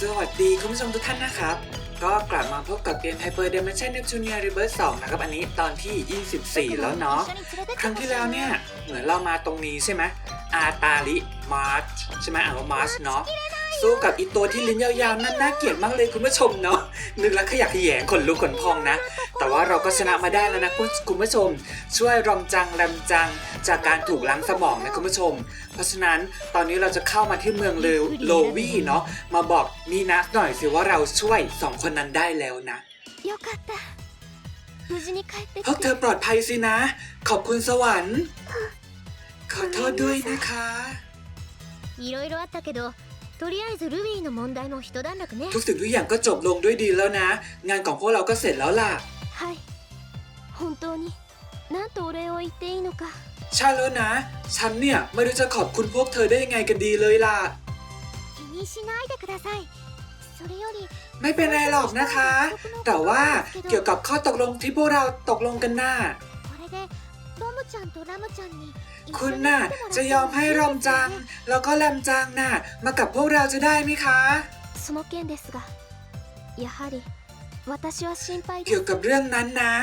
สวัสดีคุณผู้ชมทุกท่านนะครับ ก็กลับมาพบกับเกม Hyper Dimension Neptunia Rebirth 2 นะครับ อันนี้ตอนที่ 24 แล้วเนาะ ครั้งที่แล้วเนี่ย เหมือนเรามาตรงนี้ใช่ไหมอาตาลิมาร์ชใช่ไหมอ่านว่ามาร์ชเนาะสู้กับอีตัวที่ลิ้นยาวๆ นั่นน่าเกลียดมากเลยคุณผู้ชมเนาะ นึกแล้วขยักขยแยงขนลุกขนพองนะ แต่ว่าเราก็ชนะมาได้แล้วนะคุณคุณผู้ชม ช่วยรอมจังแรมจังจากการถูกล้างสมองนะคุณผู้ชม เพราะฉะนั้นตอนนี้เราจะเข้ามาที่เมืองเลโลวี่เนาะ มาบอกมีนัสหน่อยสิว่าเราช่วยสองคนนั้นได้แล้วนะ よかった無事に帰って พวก き เธ て อปลอดภัยสินะ ขอบคุณสวรรค์ ขอโทษด้วยนะคะ いろいろあったけど とりあえずルビーの問題も一段落ね ทุกสิ่งทุกอย่างก็จบลงด้วยดีแล้วนะ งานของพวกเราก็เสร็จแล้วล่ะ はい本当になんとお礼を言っていいのか ใช่แล้วนะ ฉันเนี่ยไม่รู้จะขอบคุณพวกเธอได้ยังไงกันดีเลยล่ะ 気にしないでくださいそれより ไม่เป็นไรหรอกนะคะ แต่ว่าเกี่ยวกับข้อตกลงที่พวกเราตกลงกันน่ะ これでロムちゃんとラムちゃんに一緒 คุณ に น่ะ 来てもらって จะยอมให้รอมจัง แล้วก็แรมจังน่ะ มากับพวกเราจะได้ไหมคะ その件ですがやはり私は心配で เกี่ยว す กับเรื่องนั้นนะ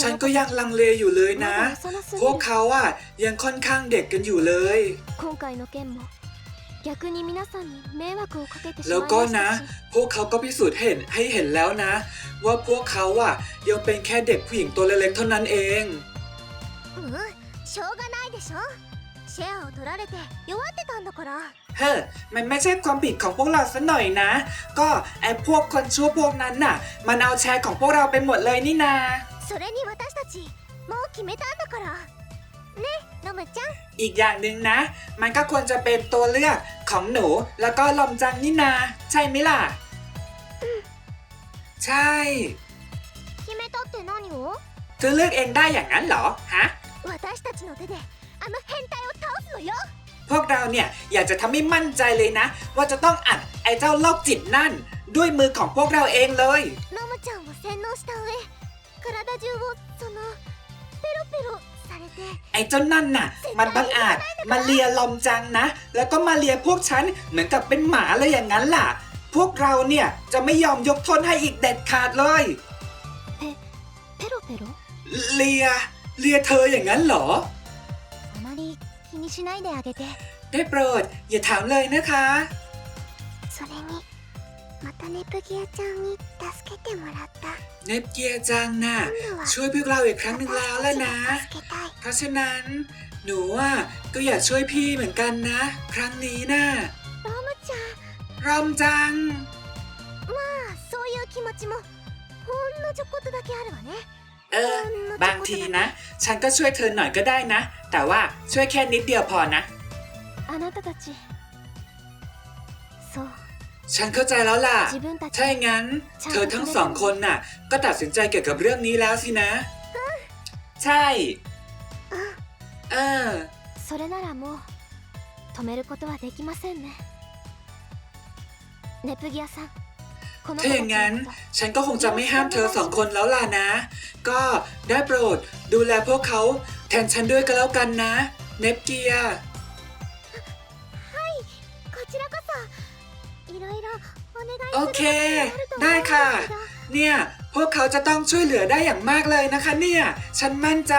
ฉันก็ยังลังเลอยู่เลย ま นะ だ幼す พ ぎ วก る เขาอ่ะยังค่อนข้างเด็กกันอยู่เลย 今回の件も逆に皆さんに迷惑をかけてし แล้ว まい ก็ まし นะ たし พวกเขาก็พิสูจน์เห็นให้เห็นแล้วนะ ว่าพวกเขาอ่ะยังเป็นแค่เด็กผู้หญิงตัวเล็กๆเท่านั้นเอง うん しょうがないでしょシェアを取られて弱ってたんだから เฮ้อมันไม่ใช่ความผิดของพวกเราซะหน่อยนะ ก็ไอ้พวกคนชั่วพวกนั้นน่ะ มันเอาแชร์ของพวกเราไปหมดเลยนี่นา それに私たちもう決めたんだからねロムちゃん อีกอย่างหนึ่งนะ มันก็ควรจะเป็นตัวเลือกของหนู แล้วก็ลอมจังนี่นา ใช่ไหมล่ะ ใช่ 決めたって何を เธอเลือกเองได้อย่างนั้นเหรอ ฮะ 私たちの手であの変態を倒すのよ พวกเราเนี่ยอยากจะทำให้มั่นใจเลยนะ ว่าจะต้องอัดไอ้เจ้าโรคจิตนั่น ด้วยมือของพวกเราเองเลย ロムちゃんを洗脳した上体中をそのペロペロされて ไอ้เจ้านั่นน่ะ มันบังอาจมาเลียลอมจังนะ แล้วก็มาเลียพวกฉันเหมือนกับเป็นหมาเลยอย่างนั้นล่ะ พวกเราเนี่ยจะไม่ยอมยกโทษให้อีกเด็ดขาดเลย ペロペロ เลีย เลียเธออย่างนั้นเหรอ あまり気にしないであげて ได้โปรด อย่าถามเลยนะคะ それにまたネプギアちゃんに助けてもらった เนปเกียจังน่ะ 今度は ช่วยพวกเราอีกครั้งหนึ่งแล้วแล้วนะ 助けたい เพราะฉะนั้น หนูอ่ะก็อยากช่วยพี่เหมือนกันนะ ครั้งนี้น่ะ ロムちゃん รอมจัง まあそういう気持ちもほんのちょこっとだけあるわね เออ ほんのちょこっとだけ บางทีนะ ฉันก็ช่วยเธอหน่อยก็ได้นะ แต่ว่าช่วยแค่นิดเดียวพอนะ あなたたちそう ฉันเข้าใจแล้วล่ะ 自分たち ถ้าอย่างนั้น เธอทั้งสองคนน่ะ ก็ตัดสินใจเกี่ยวกับเรื่องนี้แล้วสินะ ใช่ เออ それならもう止めることはできませんねネプギアさんこの子 ถ้าอย่างนั้นฉันก็คงจะไม่ห้ามเธอสองคนแล้วล่ะนะ ก็ได้โปรดดูแลพวกเขาแทนฉันด้วยก็แล้วกันนะ เนปเกียโอเค ได้ค่ะ เนี่ย พวกเขาจะต้องช่วยเหลือได้อย่างมากเลยนะคะเนี่ย ฉันมั่นใจ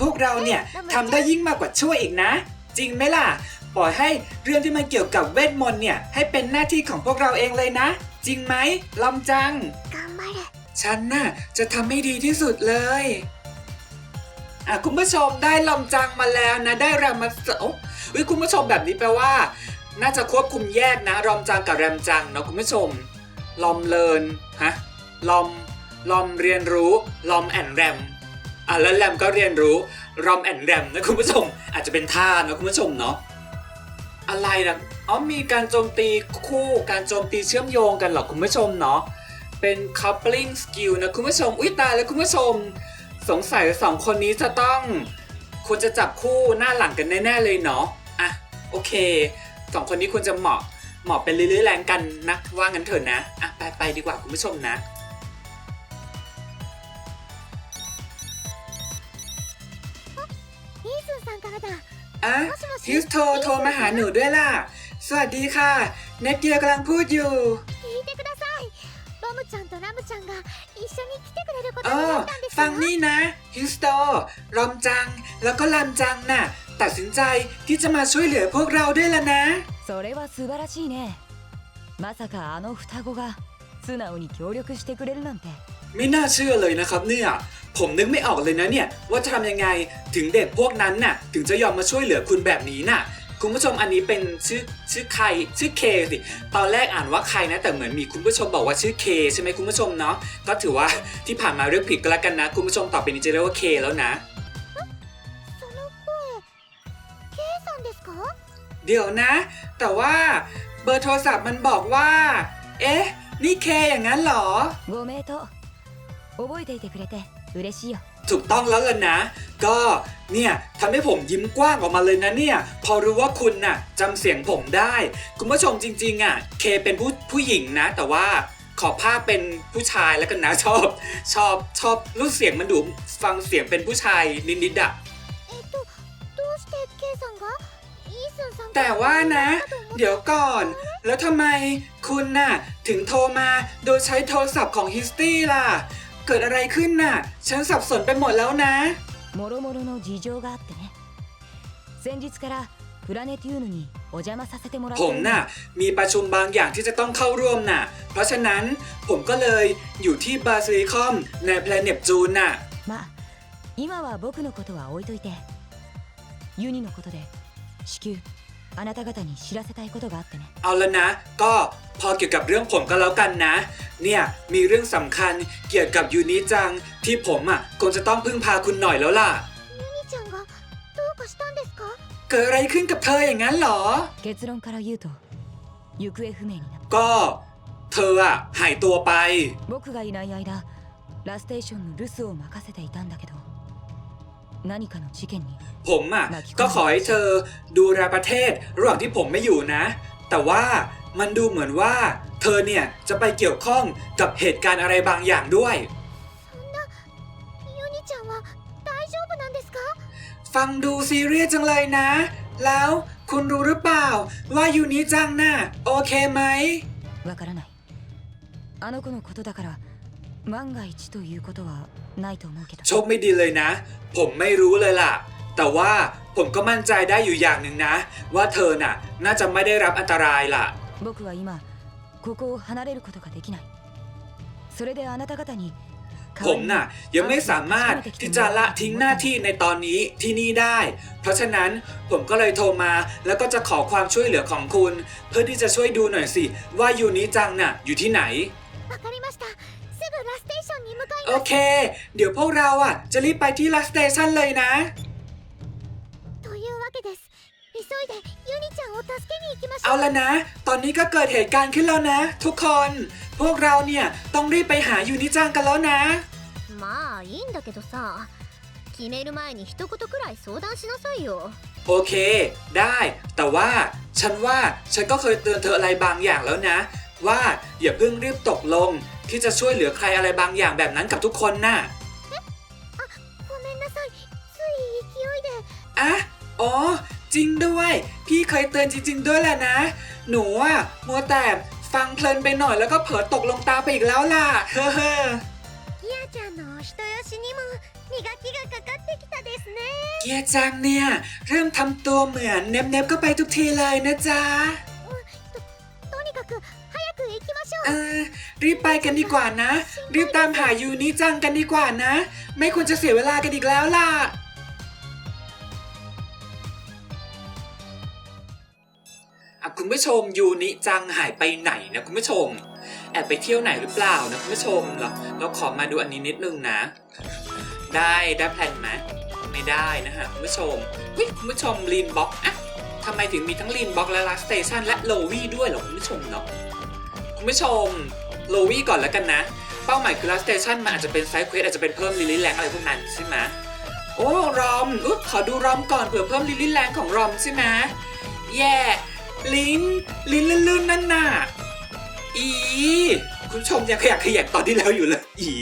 พวกเราเนี่ยทำได้ยิ่งมากกว่าช่วยอีกนะ จริงไหมล่ะ ปล่อยให้เรื่องที่มันเกี่ยวกับเวทมนต์เนี่ยให้เป็นหน้าที่ของพวกเราเองเลยนะ จริงไหมลำจัง ฉันน่ะจะทำให้ดีที่สุดเลยอะคุณผู้ชมได้ลำจังมาแล้วนะได้แรมมาสโอ้ยคุณผู้ชมแบบนี้แปลว่า น่าจะควบคุมแยกนะลอมจังกับแรมจังเนาะคุณผู้ชม ลอมเลินฮะลอมลอมเรียนรู้ลอมแอนแรม อะแล้วแรมก็เรียนรู้รอมแอนแรมนะคุณผู้ชม อาจจะเป็นท่านะคุณผู้ชมเนาะอะไรนะอ๋อมีการโจมตีคู่การโจมตีเชื่อมโยงกันหรอคุณผู้ชมเนาะเป็น coupling skill นะคุณผู้ชมอุ้ยตายแล้วคุณผู้ชม สงสัยสองคนนี้จะต้องควรจะจับคู่หน้าหลังกันแน่ๆเลยเนาะอะโอเคสองคนนี้ควรจะเหมาะเหมาะเป็นเรื่อยๆแรงกันนะว่างั้นเถอะนะอะไปไปดีกว่าคุณผู้ชมนะ ฮิวส์โทรโทรมาหาหนูด้วยล่ะ สวัสดีค่ะ เน็ตเกียร์กำลังพูดอยู่ 聞いてくださいロムちゃんとラムちゃんが一緒に来てくれること เอ に อ なったんです ฟั よ งนี่นะฮิวสโตรอมจัง แล้วก็ลามจังน่ะ ตัดสินใจที่จะมาช่วยเหลือพวกเราด้วยล่ะนะ それは素晴らしいねまさかあの双子が素直に協力してくれるなんて ไม่น่าเชื่อเลยนะครับเนี่ยผมนึกไม่ออกเลยนะเนี่ยว่าทำยังไงถึงเด็กพวกนั้นน่ะถึงจะยอมมาช่วยเหลือคุณแบบนี้น่ะคุณผู้ชมอันนี้เป็นชื่อชื่อใครชื่อเคสิตอนแรกอ่านว่าใครนะ แต่เหมือนมีคุณผู้ชมบอกว่าชื่อเคใช่ไหมคุณผู้ชมเนาะก็ถือว่าที่ผ่านมาเรื่องผิดก็แล้วกันนะ คุณผู้ชมต่อไปนี้จะเรียกว่าเคแล้วนะเดี๋ยวนะ แต่ว่าเบอร์โทรศัพท์มันบอกว่า เอ๊ะ นี่เคอย่างนั้นเหรอ 覚えていてくれて嬉しいよ ถูกต้องแล้วล่ะนะ ก็เนี่ยทำให้ผมยิ้มกว้างออกมาเลยนะเนี่ย พอรู้ว่าคุณน่ะจำเสียงผมได้ คุณผู้ชมจริงๆอ่ะเคเป็นผู้ผู้หญิงนะ แต่ว่าขอภาพเป็นผู้ชายแล้วกันนะ ชอบ ชอบชอบรู้เสียงมันดูฟังเสียงเป็นผู้ชายนิดๆอ่ะ えっとどうして K さんがイースンさん แต่ว่านะ かと思って เดี๋ยวก่อน แล้วทำไมคุณน่ะ ถึงโทรมาโดยใช้โทรศัพท์ของฮิสตี้ล่ะ เกิดอะไรขึ้นน่ะ ฉันสับสนไปหมดแล้วนะ もろもろの事情があってね先日からプラネテューヌにお邪魔させてもらっ ผ て ม る น่ะ มีประชุมบางอย่างที่จะต้องเข้าร่วมน่ะ เพราะฉะนั้นผมก็เลยอยู่ที่บาซิลิคอมในแพลเนปจูนน่ะ まあ今は僕のことは置いといてユニのことで至急あなた方に知らせたいことがあってね เอาละนะ ก็ พอเกี่ยวกับเรื่องผมก็แล้วกันนะ เนี่ยมีเรื่องสำคัญเกี่ยวกับยูนิจังที่ผมอะคงจะต้องพึ่งพาคุณหน่อยแล้วล่ะเกิดอะไรขึ้นกับเธออย่างนั้นหรอก็เธออะหายตัวไปผมอะก็ขอให้เธอดูแลประเทศระหว่างที่ผมไม่อยู่นะ แต่ว่า มันดูเหมือนว่า เธอเนี่ยจะไปเกี่ยวข้องกับเหตุการณ์อะไรบางอย่างด้วย ユニちゃんは大丈夫なんですか ฟังดูซีเรียสจังเลยนะ แล้วคุณรู้หรือเปล่า ว่ายูนิจังน่ะโอเคไหม わからないあの子のことだから万が一ということはないと思うけど โชคไม่ดีเลยนะ ผมไม่รู้เลยล่ะ แต่ว่าผมก็มั่นใจได้อยู่อย่างหนึ่งนะ ว่าเธอน่ะ น่าจะไม่ได้รับอันตรายล่ะ 僕は今ここを離れることができないそれであなた方に ผมน่ะ ยังไม่สามารถที่จะละทิ้งหน้าที่ในตอนนี้ที่นี่ได้ เพราะฉะนั้นผมก็เลยโทรมาแล้วก็จะขอความช่วยเหลือของคุณ เพื่อที่จะช่วยดูหน่อยสิ ว่ายูนิจังน่ะ อยู่ที่ไหน わかりましたすぐラステーションに向かい โอ ます เค เดี๋ยวพวกเราอ่ะ จะรีบไปที่ลัสเตชันเลยนะ というわけです 急いでユニちゃんを助けに行きましょ เอา う ละนะ ตอนนี้ก็เกิดเหตุการณ์ขึ้นแล้วนะ ทุกคน พวกเราเนี่ยต้องรีบไปหายูนิจังกันแล้วนะ まあいいんだけどさ決める前に一言くらい相談しなさいよ โอเค ได้ แต่ว่าฉันว่าฉันก็เคยเตือนเธออะไรบางอย่างแล้วนะ ว่าอย่าเพิ่งรีบตกลง ที่จะช่วยเหลือใครอะไรบางอย่างแบบนั้นกับทุกคนน่ะ ごめんなさいつい勢いで อะอ๋อ จริงด้วย พี่เคยเตือนจริง ๆ ด้วยแหละนะ หนูอะมัวแต่ฟังเพลินไปหน่อยแล้วก็เผลอตกลงตามไปอีกแล้วล่ะ เฮ้อ ギアちゃんのお人よしにも磨きがかかってきたですね เกียร์จังเนี่ย เริ่มทำตัวเหมือนเน็บๆก็ไปทุกทีเลยนะจ๊ะ とにかく早く行きましょ เอ う อ รีบไปกันดีกว่านะ รีบตามหายูนิจังกันดีกว่านะ ไม่ควรจะเสียเวลากันอีกแล้วล่ะ คุณผู้ชมยูนิจังหายไปไหนนะคุณผู้ชม แอบไปเที่ยวไหนหรือเปล่านะคุณผู้ชมเราเราขอมาดูอันนี้นิดนึงนะ ได้ได้แพลนไหมไม่ได้นะฮะคุณผู้ชมเฮ้ยคุณผู้ชมลีนบ็อกอะทำไมถึงมีทั้งลีนบ็อกและลัสเตชันและโลวี่ด้วยเหรอคุณผู้ชมเนาะคุณผู้ชมโลวี่ก่อนแล้วกันนะ เป้าหมายคือลัสเตชันมันอาจจะเป็นไซด์เควสอาจจะเป็นเพิ่มลิลี่แรงอะไรพวกนั้นใช่ไหมโอ้รอมอุ๊ขอดูรอมก่อนเผื่อเพิ่มลิลี่แรงของรอมใช่ไหมแย่ ลิ้น ลิ้นลื่นๆนั่นน่ะ อี คุณผู้ชมยังขยักขยันตอนที่แล้วอยู่เลย อี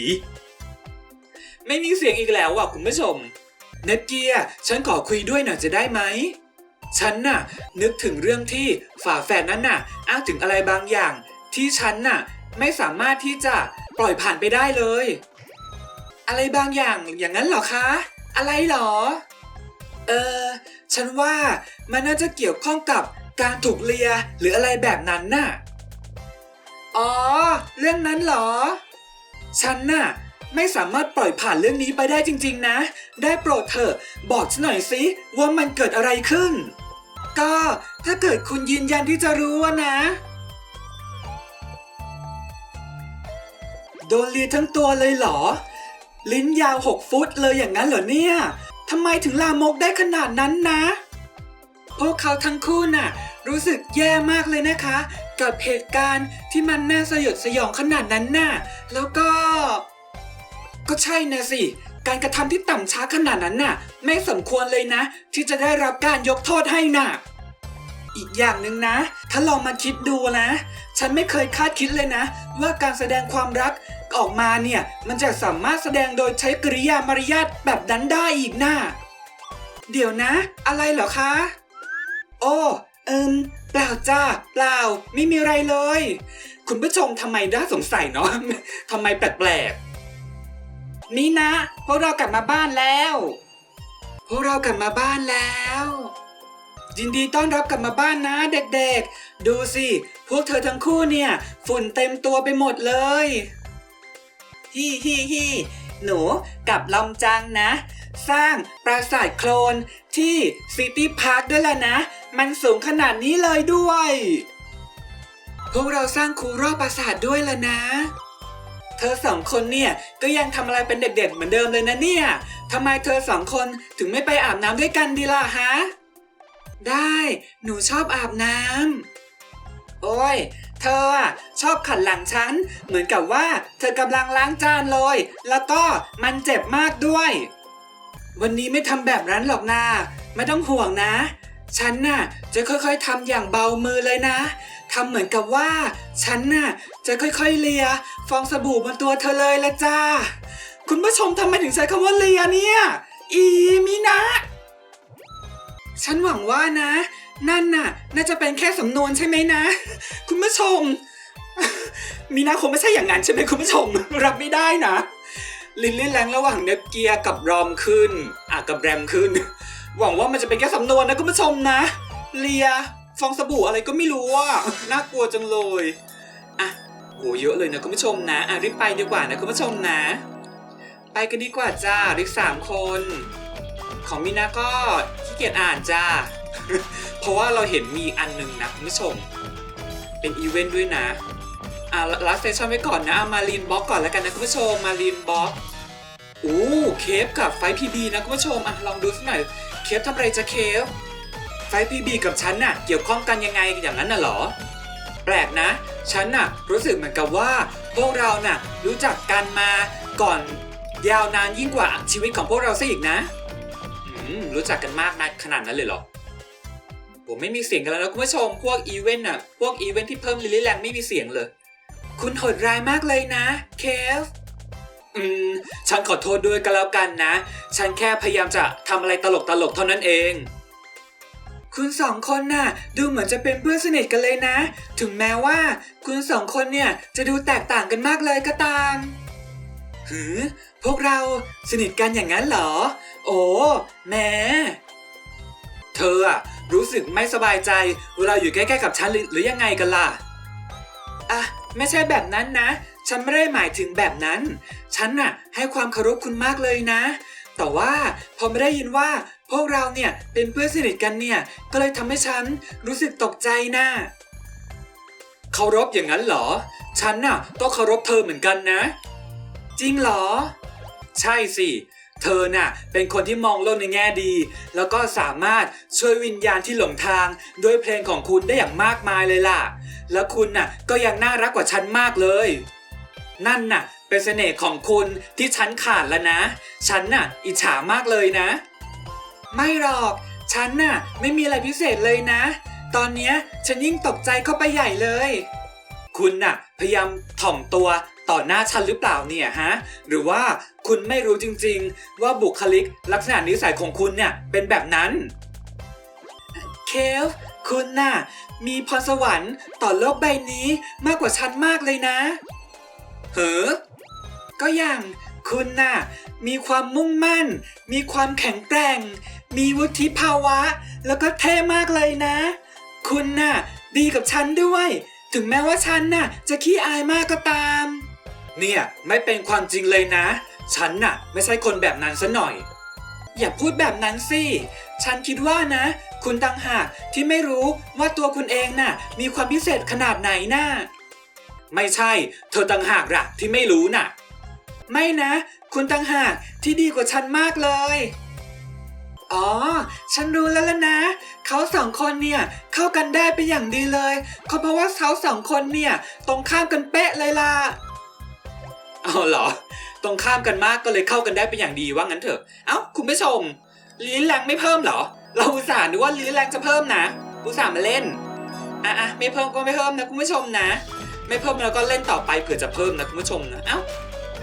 ไม่มีเสียงอีกแล้วอะคุณผู้ชม เน็ตเกียร์ฉันขอคุยด้วยหน่อยจะได้ไหม ฉันน่ะ นึกถึงเรื่องที่ฝาแฝดนั้นน่ะ อ้างถึงอะไรบางอย่าง ที่ฉันน่ะ ไม่สามารถที่จะปล่อยผ่านไปได้เลย อะไรบางอย่างอย่างนั้นเหรอคะ อะไรเหรอ เออ ฉันว่ามันน่าจะเกี่ยวข้องกับ การถูกเลียหรืออะไรแบบนั้นน่ะ อ๋อ เรื่องนั้นเหรอ ฉันน่ะ ไม่สามารถปล่อยผ่านเรื่องนี้ไปได้จริง ๆ นะ ได้โปรดเถอะ บอกฉันหน่อยสิว่ามันเกิดอะไรขึ้น ก็ถ้าเกิดคุณยืนยันที่จะรู้นะ โดนเลียทั้งตัวเลยเหรอ ลิ้นยาวหกฟุตเลยอย่างนั้นเหรอเนี่ยทำไมถึงลามกได้ขนาดนั้นนะ พวกเขาทั้งคู่น่ะ รู้สึกแย่มากเลยนะคะ กับเหตุการณ์ที่มันน่าสยดสยองขนาดนั้นน่ะ แล้วก็ ก็ใช่นะสิ การกระทำที่ต่ำช้าขนาดนั้นน่ะ ไม่สมควรเลยนะ ที่จะได้รับการยกโทษให้น่ะ อีกอย่างหนึ่งนะ ถ้าลองมาคิดดูนะ ฉันไม่เคยคาดคิดเลยนะ ว่าการแสดงความรักออกมาเนี่ย มันจะสามารถแสดงโดยใช้กริยามารยาทแบบนั้นได้อีกนะเดี๋ยวนะ อะไรเหรอคะ อ้เอิมเปล่าจ้าเปล่า ไม่มีอะไรเลย คุณผู้ชมทำไมน่าสงสัยเนาะทำไมแปลกๆนี่นะพวกเรากลับมาบ้านแล้วพวกเรากลับมาบ้านแล้ว ยินดีต้อนรับกลับมาบ้านนะเด็กๆ ดูสิ พวกเธอทั้งคู่เนี่ย ฝุ่นเต็มตัวไปหมดเลย ฮีฮีฮี หนูกับลอมจังนะ สร้างปราสาทโคลนที่ซิตี้พาร์คด้วยแหละนะ มันสูงขนาดนี้เลยด้วย พวกเราสร้างคูรอบปราสาทด้วยละนะ เธอสองคนเนี่ยก็ยังทำอะไรเป็นเด็กๆเหมือนเดิมเลยนะเนี่ยทำไมเธอสองคนถึงไม่ไปอาบน้ำด้วยกันดีล่ะฮะได้ หนูชอบอาบน้ำโอ้ย เธออะชอบขัดหลังฉัน เหมือนกับว่า เธอกำลังล้างจานเลย แล้วก็มันเจ็บมากด้วย วันนี้ไม่ทำแบบนั้นหรอกนะไม่ต้องห่วงนะ ฉันน่ะจะค่อยๆทำอย่างเบามือเลยนะทำเหมือนกับว่า ฉันน่ะจะค่อยๆเลีย ฟองสบู่บนตัวเธอเลยละจ้า คุณผู้ชมทำไมถึงใช้คำว่าเลียเนี่ย อีมีนะ ฉันหวังว่านะ นั่นน่ะ น่าจะเป็นแค่สำนวนใช่ไหมนะ คุณผู้ชม มีนาคงไม่ใช่อย่างนั้นใช่ไหมคุณผู้ชม รับไม่ได้นะ ลินเล่นแรงระหว่างเนปเกียร์กับรอมขึ้นอะกับแรมขึ้น หวังว่ามันจะเป็นแค่สำนวนนะคุณผู้ชมนะ เลีย ฟองสบู่อะไรก็ไม่รู้อะน่ากลัวจังเลยอะโหเยอะเลยนะคุณผู้ชมนะอะรีบไปดีกว่านะคุณผู้ชมนะ ไปกันดีกว่าจ้าริกสามคน ของมินาก็ขี้เกียจอ่านจ้า เพราะว่าเราเห็นมีอันหนึงนะคุณผู้ชม เป็นอีเวนต์ด้วยนะ อะลัสเซชั่นไว้ก่อนนะอามารีนบล็อกก่อนแล้วกันนะคุณผู้ชมมารีนบล็อกอู้เคฟกับไฟพีบีนะคุณผู้ชมอะลองดูสักหน่อยเคฟทำอะไรจะเคฟไฟพีบีกับฉันน่ะเกี่ยวข้องกันยังไงอย่างนั้นน่ะหรอ แปลกนะ ฉันน่ะรู้สึกเหมือนกับว่า พวกเราน่ะรู้จักกันมาก่อนยาวนานยิ่งกว่าชีวิตของพวกเราซะอีกนะ รู้จักกันมากนะขนาดนั้นเลยเหรอ ผมไม่มีเสียงกันแล้วนะคุณผู้ชม พวกอีเวนต์น่ะ พวกอีเวนต์ที่เพิ่มลิลลี่แรงไม่มีเสียงเลย คุณโหดร้ายมากเลยนะ เคฟ อืม ฉันขอโทษด้วยก็แล้วกันนะ ฉันแค่พยายามจะทำอะไรตลกตลกเท่านั้นเอง คุณสองคนน่ะ ดูเหมือนจะเป็นเพื่อนสนิทกันเลยนะ ถึงแม้ว่า คุณสองคนเนี่ยจะดูแตกต่างกันมากเลยก็ตามหือ พวกเราสนิทกันอย่างนั้นเหรอ โอ้แหม่เธออะ รู้สึกไม่สบายใจ เวลาอยู่ใกล้ๆกับฉันหรือยังไงกันล่ะ อะ ไม่ใช่แบบนั้นนะ ฉันไม่ได้หมายถึงแบบนั้น ฉันน่ะ ให้ความเคารพคุณมากเลยนะ แต่ว่าพอไม่ได้ยินว่า พวกเราเนี่ยเป็นเพื่อนสนิทกันเนี่ย ก็เลยทำให้ฉันรู้สึกตกใจนะเคารพอย่างนั้นเหรอ ฉันน่ะก็เคารพเธอเหมือนกันนะ จริงเหรอ ใช่สิ เธอน่ะเป็นคนที่มองโลกในแง่ดี แล้วก็สามารถช่วยวิญญาณที่หลงทาง ด้วยเพลงของคุณได้อย่างมากมายเลยล่ะ แล้วคุณน่ะก็ยังน่ารักกว่าฉันมากเลย นั่นน่ะ เป็นเสน่ห์ของคุณที่ฉันขาดแล้วนะ ฉันน่ะ อิจฉามากเลยนะ ไม่หรอก ฉันน่ะ ไม่มีอะไรพิเศษเลยนะ ตอนเนี้ยฉันยิ่งตกใจเข้าไปใหญ่เลย คุณน่ะพยายามถ่อมตัวต่อหน้าฉันหรือเปล่าเนี่ยฮะ หรือว่าคุณไม่รู้จริงๆ ว่าบุคลิกลักษณะนิสัยของคุณเนี่ยเป็นแบบนั้น เคฟ คุณน่ะมีพรสวรรค์ต่อโลกใบนี้มากกว่าฉันมากเลยนะเฮ้อก็อย่างคุณน่ะมีความมุ่งมั่น มีความแข็งแกร่ง มีวุฒิภาวะ แล้วก็เท่มากเลยนะ คุณน่ะดีกับฉันด้วย ถึงแม้ว่าฉันน่ะ จะขี้อายมากก็ตาม เนี่ยไม่เป็นความจริงเลยนะ ฉันน่ะ ไม่ใช่คนแบบนั้นซะหน่อย อย่าพูดแบบนั้นสิ ฉันคิดว่านะ คุณต่างหากที่ไม่รู้ว่าตัวคุณเองน่ะ มีความพิเศษขนาดไหนน่ะ ไม่ใช่ เธอต่างหากล่ะที่ไม่รู้น่ะ ไม่นะ คุณต่างหากที่ดีกว่าฉันมากเลย อ๋อ ฉันรู้แล้วล่ะนะ เขาสองคนเนี่ยเข้ากันได้เป็นอย่างดีเลยก็เพราะว่าเขาสองคนเนี่ยตรงข้ามกันเป๊ะเลยล่ะ เอาเหรอ ตรงข้ามกันมากก็เลยเข้ากันได้เป็นอย่างดีว่างั้นเถอะ เอ้าคุณผู้ชม ลิ้นแรงไม่เพิ่มเหรอ เราอุตส่าห์นึกว่าลิ้นแรงจะเพิ่มนะ อุตส่าห์มาเล่น อะอะไม่เพิ่มก็ไม่เพิ่มนะคุณผู้ชมนะ ไม่เพิ่มแล้วก็เล่นต่อไปเผื่อจะเพิ่มนะคุณผู้ชมนะ เอ้า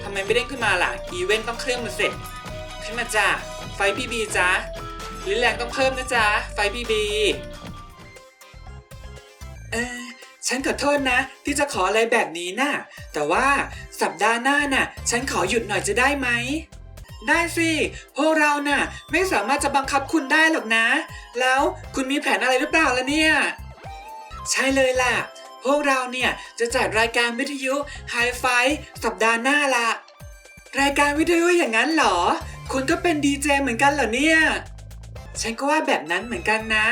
ทำไมไม่เด้งขึ้นมาล่ะ อีเวนต์ต้องเครื่องมันเสร็จ ขึ้นมาจ้า ไฟพีบีจ้าลิ้นแรงต้องเพิ่มนะจ๊ะ ไฟพีบี เออฉันขอโทษนะ ที่จะขออะไรแบบนี้น่ะ แต่ว่าสัปดาห์หน้าน่ะ ฉันขอหยุดหน่อยจะได้ไหม ได้สิ พวกเราน่ะ ไม่สามารถจะบังคับคุณได้หรอกนะ แล้วคุณมีแผนอะไรหรือเปล่าล่ะเนี่ย ใช่เลยล่ะ พวกเราเนี่ยจะจัดรายการวิทยุไฮไฟสัปดาห์หน้าละรายการวิทยุอย่างนั้นเหรอ คุณก็เป็นดีเจเหมือนกันเหรอเนี่ย ฉันก็ว่าแบบนั้นเหมือนกันนะ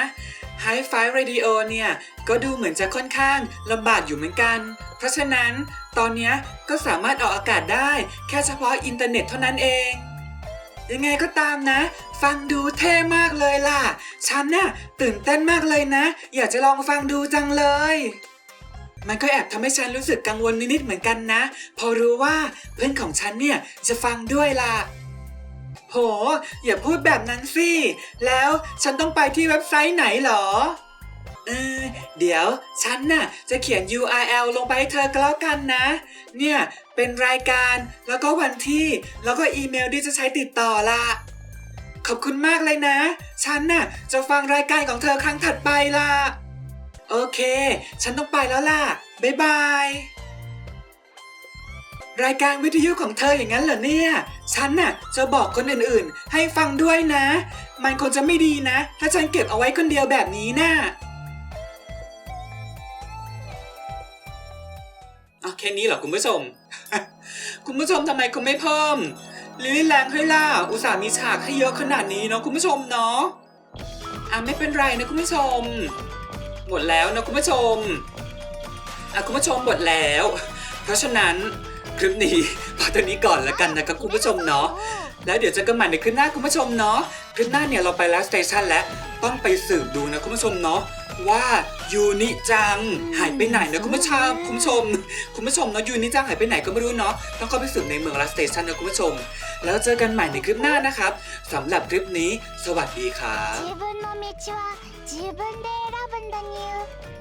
High Five Radio เนี่ย ก็ดูเหมือนจะค่อนข้างลำบากอยู่เหมือนกัน เพราะฉะนั้นตอนนี้ก็สามารถออกอากาศได้ แค่เฉพาะอินเทอร์เน็ตเท่านั้นเอง ยังไงก็ตามนะ ฟังดูเท่มากเลยล่ะ ฉันน่ะตื่นเต้นมากเลยนะ อยากจะลองฟังดูจังเลย มันก็แอบทำให้ฉันรู้สึกกังวลนิดๆเหมือนกันนะ พอรู้ว่าเพื่อนของฉันเนี่ยจะฟังด้วยล่ะ โห อย่าพูดแบบนั้นสิ แล้วฉันต้องไปที่เว็บไซต์ไหนหรอ เออ เดี๋ยวฉันน่ะจะเขียน URL ลงไปให้เธอก็แล้วกันนะ เนี่ย เป็นรายการแล้วก็วันที่ แล้วก็อีเมลที่จะใช้ติดต่อละขอบคุณมากเลยนะ ฉันน่ะจะฟังรายการของเธอครั้งถัดไปละโอเค ฉันต้องไปแล้วล่ะ บ๊ายบาย รายการวิทยุของเธออย่างนั้นเหรอเนี่ย ฉันน่ะจะบอกคนอื่นๆ ให้ฟังด้วยนะ มันคงจะไม่ดีนะ ถ้าฉันเก็บเอาไว้คนเดียวแบบนี้น่ะเอาแค่นี้เหรอคุณผู้ชม คุณผู้ชมทำไมคุณไม่เพิ่มลิลี่แรงให้ล่ะอุตส่าห์มีฉากให้เยอะขนาดนี้เนาะคุณผู้ชมเนาะอะไม่เป็นไรนะคุณผู้ชม หมดแล้วนะคุณผู้ชมอะคุณผู้ชมหมดแล้ว เพราะฉะนั้น คลิปนี้ พอตัวนี้ก่อนแล้วกันนะครับคุณผู้ชมเนาะ แล้วเดี๋ยวเจอกันใหม่ในคลิปหน้าคุณผู้ชมเนาะ คลิปหน้าเนี่ยเราไปแล้วสเตชันแล้ว ต้องไปสืบดูนะคุณผู้ชมเนาะว่ายูนิจังหายไปไหนนะคุณผู้ชมคุณผู้ชม คุณผู้ชมเนาะยูนิจังหายไปไหนก็ไม่รู้เนาะ ต้องเข้าไปสืบในเมืองลาสเตชันนะคุณผู้ชม แล้วเจอกันใหม่ในคลิปหน้านะครับสำหรับคลิปนี้ สวัสดีครับ 自分の道は自分で選ぶんだにゅ